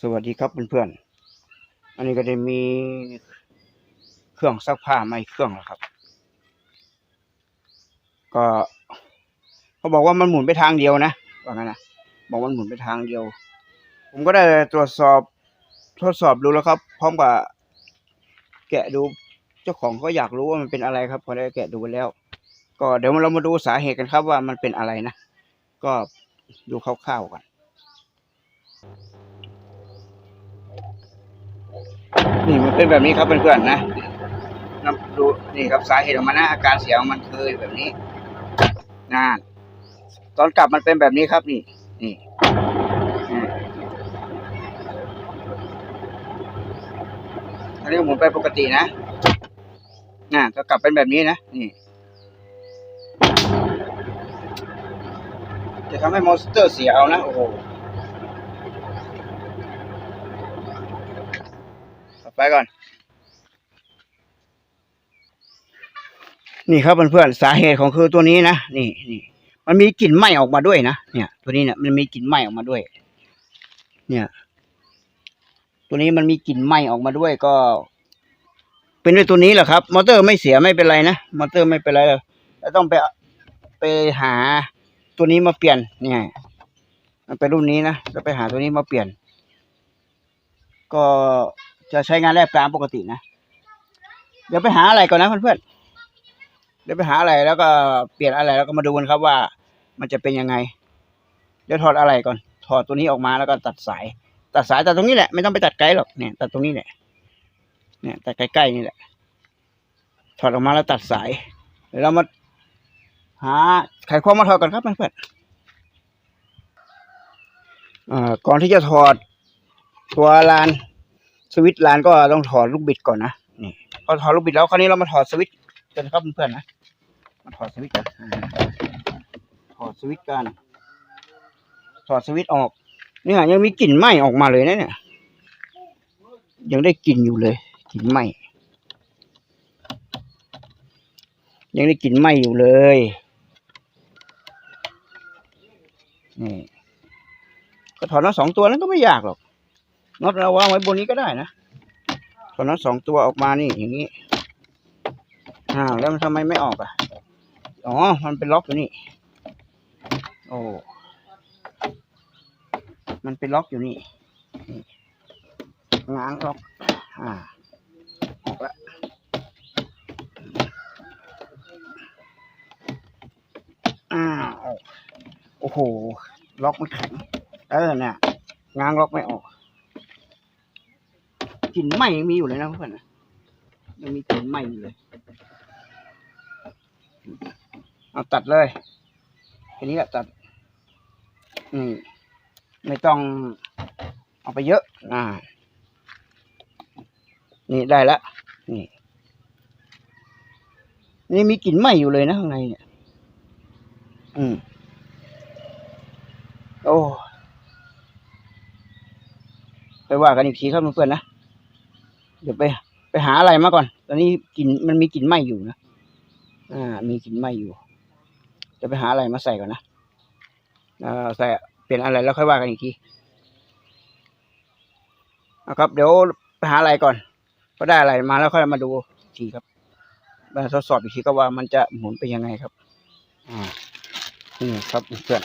สวัสดีครับเพื่อนๆ อันนี้ก็จะมีเครื่องซักผ้าไม่เครื่องแล้วครับ ก็เขาบอกว่ามันหมุนไปทางเดียวนะว่างั้นนะบอกมันหมุนไปทางเดียว ผมก็ได้ตรวจสอบทดสอบดูแล้วครับ พร้อมกับแกะดูเจ้าของก็อยากรู้ว่ามันเป็นอะไรครับพอได้แกะดูแล้ว ก็เดี๋ยวเรามาดูสาเหตุกันครับว่ามันเป็นอะไรนะ ก็ดูคร่าวๆกัน นี่มันเป็นแบบนี้ครับเพื่อนๆนะนับดูนี่ครับสาเหตุของมันนะอาการเสียของมันคือแบบนี้นานตอนกลับมันเป็นแบบนี้ครับนี่ นี่อันนี้หมุนไปปกตินะน่ะก็กลับเป็นแบบนี้นะนี่จะทำให้มอสเตอร์เสียเอานะโอ้โหต่อ ไปก่อน นี่ครับเพื่อนๆสาเหตุของคือตัวนี้นะนี่นี่มันมีกลิ่นไหม้ออกมาด้วยนะเนี่ย ตัวนี้เนี่ยมันมีกลิ่นไหม้ออกมาด้วย เนี่ย ตัวนี้มันมีกลิ่นไหม้ออกมาด้วยก็ เป็นด้วยตัวนี้แหละครับ มอเตอร์ไม่เสียไม่เป็นไรนะมอเตอร์ไม่เป็นไรเลยแต่ต้องไปไปหาตัวนี้มาเปลี่ยน เนี่ยมันเป็นรุ่นนี้นะแล้วไปหาตัวนี้มาเปลี่ยน ก็ จะใช้งานแลบกลางปกตินะ เดี๋ยวไปหาอะไรก่อนนะเพื่อนๆ เดี๋ยวไปหาอะไรแล้วก็เปลี่ยนอะไรแล้วก็มาดูกันครับว่า มันจะเป็นยังไง เดี๋ยวถอดอะไรก่อน ถอดตัวนี้ออกมาแล้วก็ตัดสาย ตัดสายตัดตรงนี้แหละไม่ต้องไปตัดไกลหรอกเนี่ยตัดตรงนี้แหละเนี่ยตัดใกล้ๆนี่แหละ ถอดออกมาแล้วตัดสาย เดี๋ยวเรามาหาไขควงมาถอดก่อนครับเพื่อนๆอ่าก่อนที่จะถอดตัวลาน สวิตช์ลานก็ต้องถอดลูกบิดก่อนนะนี่พอถอดลูกบิดแล้วคราวนี้เรามาถอดสวิตช์กันครับเพื่อนๆนะมาถอดสวิตช์กันถอดสวิตช์กันถอดสวิตช์ออกเนี่ยยังมีกลิ่นไหม้ออกมาเลยนะเนี่ยยังได้กลิ่นอยู่เลยกลิ่นไหม้ยังได้กลิ่นไหม้อยู่เลยนี่ก็ถอดน็อตสองตัวนั้นก็ไม่ยากหรอก น็อตเราวางไว้บนนี้ก็ได้นะถอดน็อตสองตัวออกมานี่อย่างนี้อ้าวแล้วมันทำไมไม่ออกอะ อ๋อ มันเป็นล็อกอยู่นี่ โอ้ มันเป็นล็อกอยู่นี่ง้างล็อก อ่า ออกละอ้าวโอ้โห ล็อกมันแข็ง เออเนี่ยง้างล็อกไม่ออก ลิ่นไหม้ยังมีอยู่เลยนะเพื่อนยังมีกลิ่นไหม้อยู่เลย เอาตัดเลยทีนี้แหละตัดอืมไม่ต้องเอาไปเยอะอ่านี่ได้ล้วนี่ นี่มีกลิ่นไหม้อยู่เลยนะข้างในเนี่ย อืม โอ้ไปว่ากันอีกทีครับเพื่อนๆนะ เดี๋ยวไปไปหาอะไรมาก่อน ตอนนี้กลิ่นมันมีกลิ่นไหม้อยู่นะ อ่า มีกลิ่นไหม้อยู่ จะไปหาอะไรมาใส่ก่อนนะอ่าใส่เปลี่ยนอะไรแล้วค่อยว่ากันอีกทีนะครับ เดี๋ยวไปหาอะไรก่อนพอได้อะไรมาแล้วค่อยมาดูทีครับมาทดสอบอีกทีก็ว่ามันจะหมุนไปยังไงครับ อ่า นี่ครับเพื่อน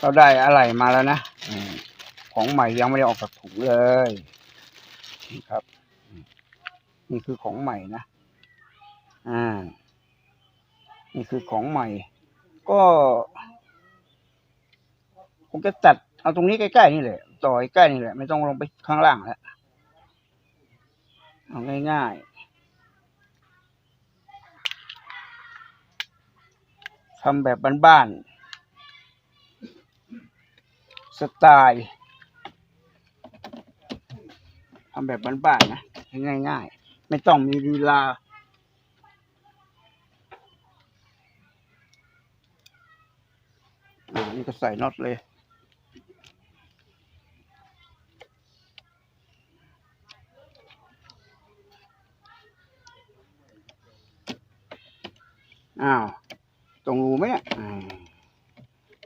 เราได้อะไรมาแล้วนะอของใหม่ยังไม่ได้ออกจากถุงเลยนี่ครับ นี่คือของใหม่นะ อ่า นี่คือของใหม่ ก็ผมจะตัดเอาตรงนี้ใกล้ๆนี่แหละ ต่อใกล้นี่แหละ ไม่ต้องลงไปข้างล่างแล้ว เอาง่ายๆทำแบบบ้านๆ สไตล์ทำแบบบ้านๆนะ ง่ายๆ ไม่ต้องมีลีลาอ่านี่ก็ใส่น็อตเลย อ้าว ตรงรูไหมเนี่ย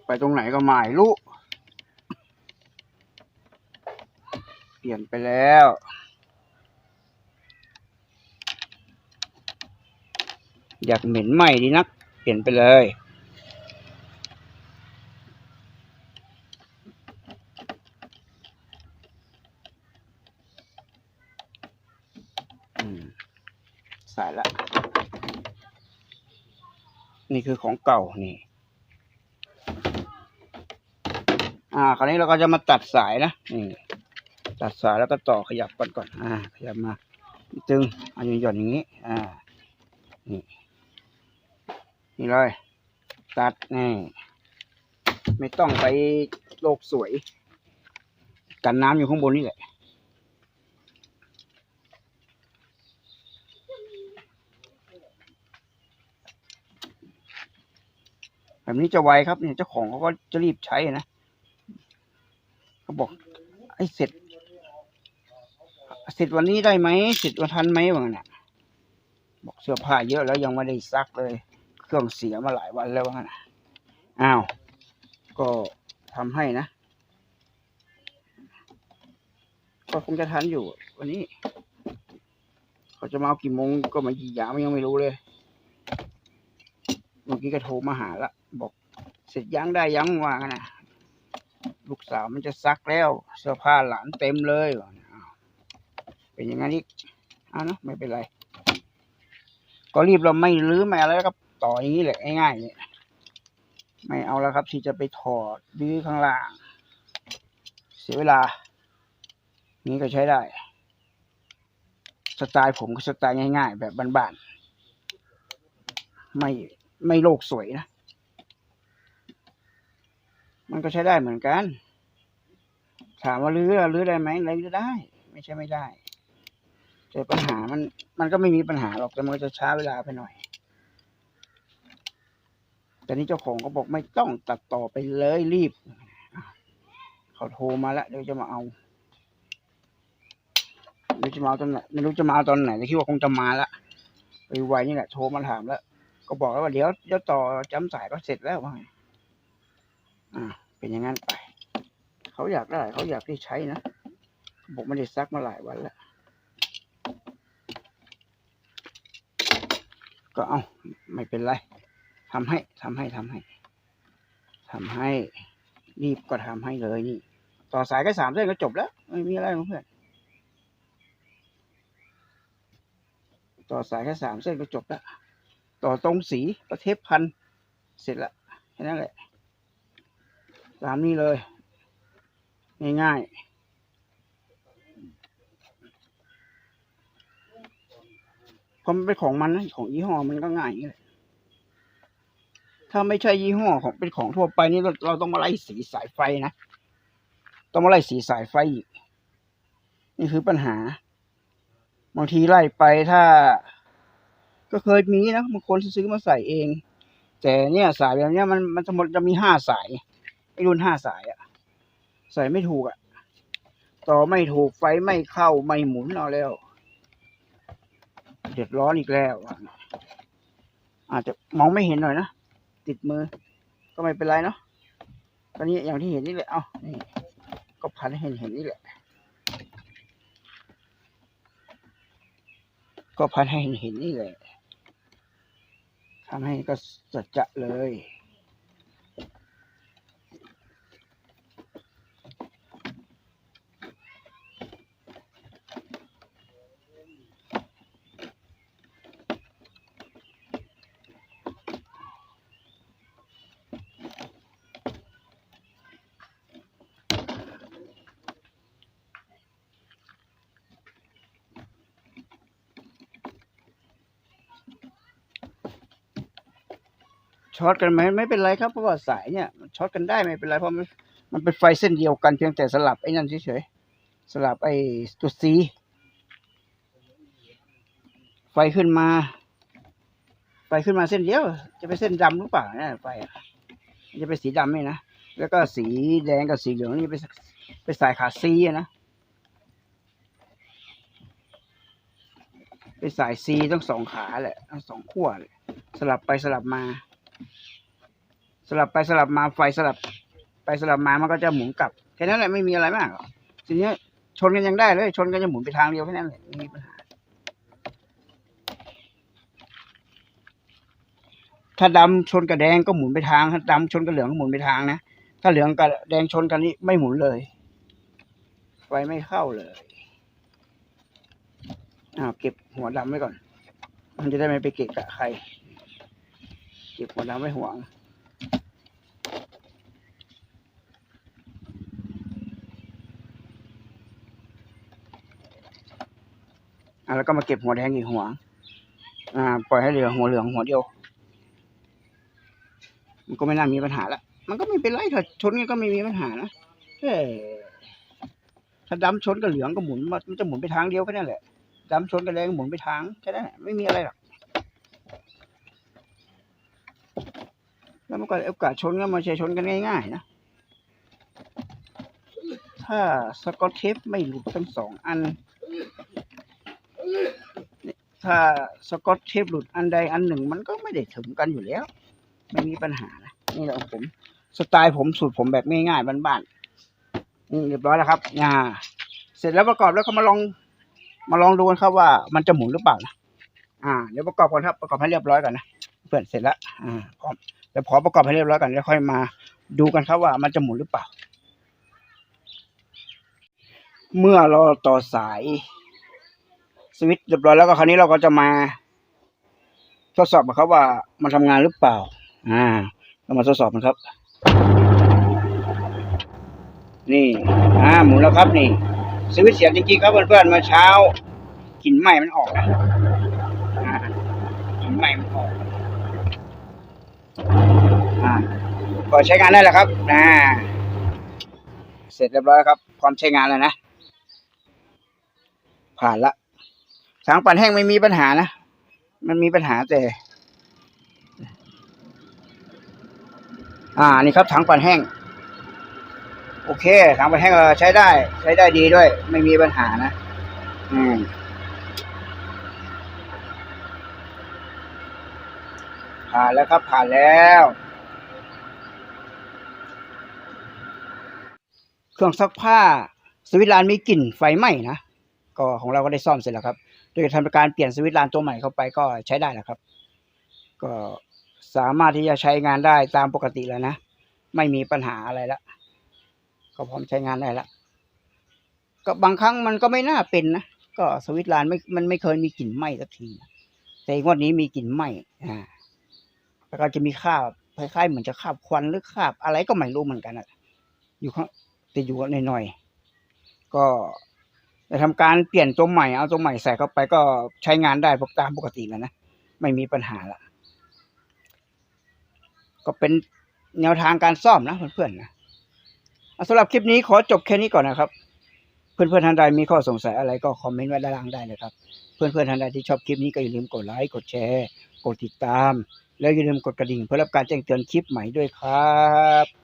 ไปตรงไหนก็ไม่รู้ลี่ยนไปแล้ว อยากเหม็นไหมดีนัก เปลี่ยนไปเลย ใส่ละ นี่คือของเก่านี่ อ่า คราวนี้เราก็จะมาตัดสายนะ นี่ ตัดสายแล้วก็ต่อขยับก่อนก่อน อ่า ขยับมา ตึง อันหย่อนอย่างนี้ อ่า นี่ นี่เลย ตัดนี่ไม่ต้องไปโลกสวย กันน้ำอยู่ข้างบนนี่แหละแบบนี้จะไวครับเนี่ยเจ้าของเขาก็จะรีบใช้นะเขาบอกไอ้เสร็จ เสร็จวันนี้ได้ไหมเสร็จวันทันไหมวะเนี่ยบอกเสื้อผ้าเยอะแล้วยังไม่ได้ซักเลย เครื่องเสียมาหลายวันแล้วนะอ้าว ก็ทำให้นะ ก็คงจะทันอยู่ วันนี้เขาจะมาเอากี่โมงก็มากี่ยามยังไม่รู้เลยเมื่อกี้ก็โทรมาหาละบอกเสร็จยังได้ยังว่างนะลูกสาวมันจะซักแล้ว เสื้อผ้าหลานเต็มเลยเป็นอย่างนั้นอีกอ้าวเนอะไม่เป็นไร ก็รีบเราไม่รื้อไม่อะไรแล้วก็ ต่ออย่างนี้แหละง่ายๆเนี่ยไม่เอาแล้วครับ ที่จะไปถอดรื้อข้างล่าง เสียเวลา นี้ก็ใช้ได้ สไตล์ผมก็สไตล์ง่ายๆ แบบบ้านๆไม่ไม่โลกสวยนะ มันก็ใช้ได้เหมือนกัน ถามว่ารื้อรื้อได้ไหมรื้อได้ ไม่ใช่ไม่ได้แต่ปัญหามันมันก็ไม่มีปัญหาหรอกแต่มันจะช้าเวลาไปหน่อย แต่นี่เจ้าของเขาบอกไม่ต้องตัดต่อไปเลยรีบ เขาโทรมาแล้วเดี๋ยวจะมาเอาไม่รู้จะมาเอาตอนไหนไม่รู้จะมาเอาตอนไหนแต่คิดว่าคงจะมาละไปไวนี่แหละโทรมาถามแล้ว ก็บอกแล้วว่าเดี๋ยวเดี๋ยวต่อจำสายก็เสร็จแล้วว่าไงอ่า เป็นอย่างนั้นไป เขาอยากได้เขาอยากได้ใช้นะบอกไม่ได้ซักมาหลายวันแล้ว ก็เอาไม่เป็นไร ทำให้ทำให้ทำให้ทำให้รีบก็ทำให้เลยนี่ ต่อสายแค่สามเส้นก็จบแล้ว ไม่มีอะไรเพื่อนต่อสายแค่สามเส้นก็จบแล้วต่อตรงสีประเทปพันเสร็จละแค่นั้นแหละตามนี้เลย ง่ายๆเพราะมันเป็นของมันนะของยี่ห้อมันก็ง่ายอย่างนี้แหละ ถ้าไม่ใช่ยี่ห้อของเป็นของทั่วไปนี่เราเราต้องมาไล่สีสายไฟนะ ต้องมาไล่สีสายไฟอีก นี่คือปัญหา บางทีไล่ไปถ้า ก็เคยมีนะบางคนซื้อมาใส่เอง แต่เนี่ยสายแบบเนี้ยมันมันทั้งหมดจะมีห้าสายไอ้รุ่นห้าสายอะใส่ไม่ถูกอะต่อไม่ถูกไฟไม่เข้าไม่หมุนเอาแล้ว เดือดร้อนอีกแล้วอาจจะมองไม่เห็นหน่อยนะ ติดมือ ก็ไม่เป็นไรเนาะตอนนี้อย่างที่เห็นนี่แหละเอ้านี่ก็พันให้เห็นเห็นนี่แหละ ก็พันให้เห็นเห็นนี่แหละทำให้ก็สัจจะเลย ช็อตกันไหมไม่เป็นไรครับเพราะว่าสายเนี่ยมันช็อตกันได้ไม่เป็นไรเพราะมันมันเป็นไฟเส้นเดียวกันเพียงแต่สลับไอ้นั่นเฉยๆสลับไอ้ตัวสีไฟขึ้นมา ไฟขึ้นมาเส้นเดียว จะเป็นเส้นดำหรือเปล่าเนี่ยไฟจะเป็นสีดำไหมนะแล้วก็สีแดงกับสีเหลืองนี่ไปไปสายขาซีนะไปสายซีทั้งสองขาแหละทั้งสองขั้วเลยสลับไปสลับมา สลับไปสลับมาไฟสลับ ไปสลับมามันก็จะหมุนกลับแค่นั้นแหละไม่มีอะไรมากหรอกทีนี้ชนกันยังได้เลย ชนกันจะหมุนไปทางเดียวแค่นั้นแหละไม่มีปัญหาถ้าดำชนกับแดงก็หมุนไปทาง ถ้าดำชนกับเหลืองก็หมุนไปทางนะ ถ้าเหลืองกับแดงชนกันนี่ไม่หมุนเลย ไฟไม่เข้าเลยอ้าวเก็บหัวดำไว้ก่อน มันจะได้ไม่ไปเกะกะใคร เก็บหัวดำไว้ห่วง แล้วก็มาเก็บหัวแดงอีกหัว อ่า ปล่อยให้เหลือหัวเหลืองหัวเดียว มันก็ไม่น่ามีปัญหาละมันก็ไม่เป็นไรถ้าชนกันก็ไม่มีปัญหานะเอ้ถ้าดำชนกับเหลืองก็หมุนมันจะหมุนไปทางเดียวแค่นั้นแหละดำชนกับแดงหมุนไปทางแค่นั้นแหละไม่มีอะไรหรอกแล้วมันก็โอกาสชนก็มาใช่ชนกันง่ายๆนะถ้าสกอตเทปไม่หลุดทั้งสองอัน ถ้าสกอตเทปหลุดอันใดอันหนึ่ง มันก็ไม่ได้ถึงกันอยู่แล้ว ไม่มีปัญหานะนี่แหละผมสไตล์ผมสูตรผมแบบง่ายๆบ้านๆนี่เรียบร้อยแล้วครับอ่าเสร็จแล้วประกอบแล้วก็มาลองมาลองดูกันครับว่ามันจะหมุนหรือเปล่านะอ่าเดี๋ยวประกอบก่อนครับประกอบให้เรียบร้อยก่อนนะเพื่อนเสร็จแล้วอ่าพร้อมเดี๋ยวพอประกอบให้เรียบร้อยก่อนแล้วค่อยมาดูกันครับว่ามันจะหมุนหรือเปล่า เมื่อเราต่อสาย สวิตช์เรียบร้อยแล้วก็คราวนี้เราก็จะมา ทดสอบนะครับว่ามันทำงานหรือเปล่า อ่าเรามาทดสอบมันครับ นี่ อ่าหมุนแล้วครับนี่ สวิตช์เสียจริงๆครับเพื่อนๆเมื่อเช้ากลิ่นไหม้มันออกนะกลิ่นไหม้มันออกอ่าก็ใช้งานได้แล้วครับอ่าเสร็จเรียบร้อยแล้วครับพร้อมใช้งานแล้วนะผ่านละ ถังปั่นแห้งไม่มีปัญหานะ มันมีปัญหาแต่ อ่า นี่ครับถังปั่นแห้ง โอเคถังปั่นแห้งใช้ได้ ใช้ได้ดีด้วย ไม่มีปัญหานะ อืมผ่านแล้วครับผ่านแล้ว เครื่องซักผ้าสวิตช์ลานมีกลิ่นไฟไหม้นะ ก็ของเราก็ได้ซ่อมเสร็จแล้วครับ โดยทำการเปลี่ยนสวิตช์ลานตัวใหม่เข้าไปก็ใช้ได้แล้วครับ ก็สามารถที่จะใช้งานได้ตามปกติแล้วนะ ไม่มีปัญหาอะไรละก็พร้อมใช้งานได้ละก็บางครั้งมันก็ไม่น่าเป็นนะก็สวิตช์ลานไม่มันไม่เคยมีกลิ่นไหม้สักทีแต่งวดนี้มีกลิ่นไหม้อ่าแล้วก็จะมีคราบคล้ายๆเหมือนจะคราบควันหรือคราบอะไรก็ไม่รู้เหมือนกันอะอยู่ข้างติดอยู่หน่อยๆก็ ได้ทำการเปลี่ยนตัวใหม่เอาตัวใหม่ใส่เข้าไปก็ใช้งานได้ปกตามปกติแล้วนะไม่มีปัญหาละก็เป็นแนวทางการซ่อมนะเพื่อนๆนะสำหรับคลิปนี้ขอจบแค่นี้ก่อนนะครับ เพื่อนๆท่านใดมีข้อสงสัยอะไรก็คอมเมนต์ไว้ด้านล่างได้เลยครับ เพื่อนๆท่านใดที่ชอบคลิปนี้ก็อย่าลืมกดไลค์กดแชร์ กดติดตาม แล้วอย่าลืมกดกระดิ่งเพื่อรับการแจ้งเตือนคลิปใหม่ด้วยครับ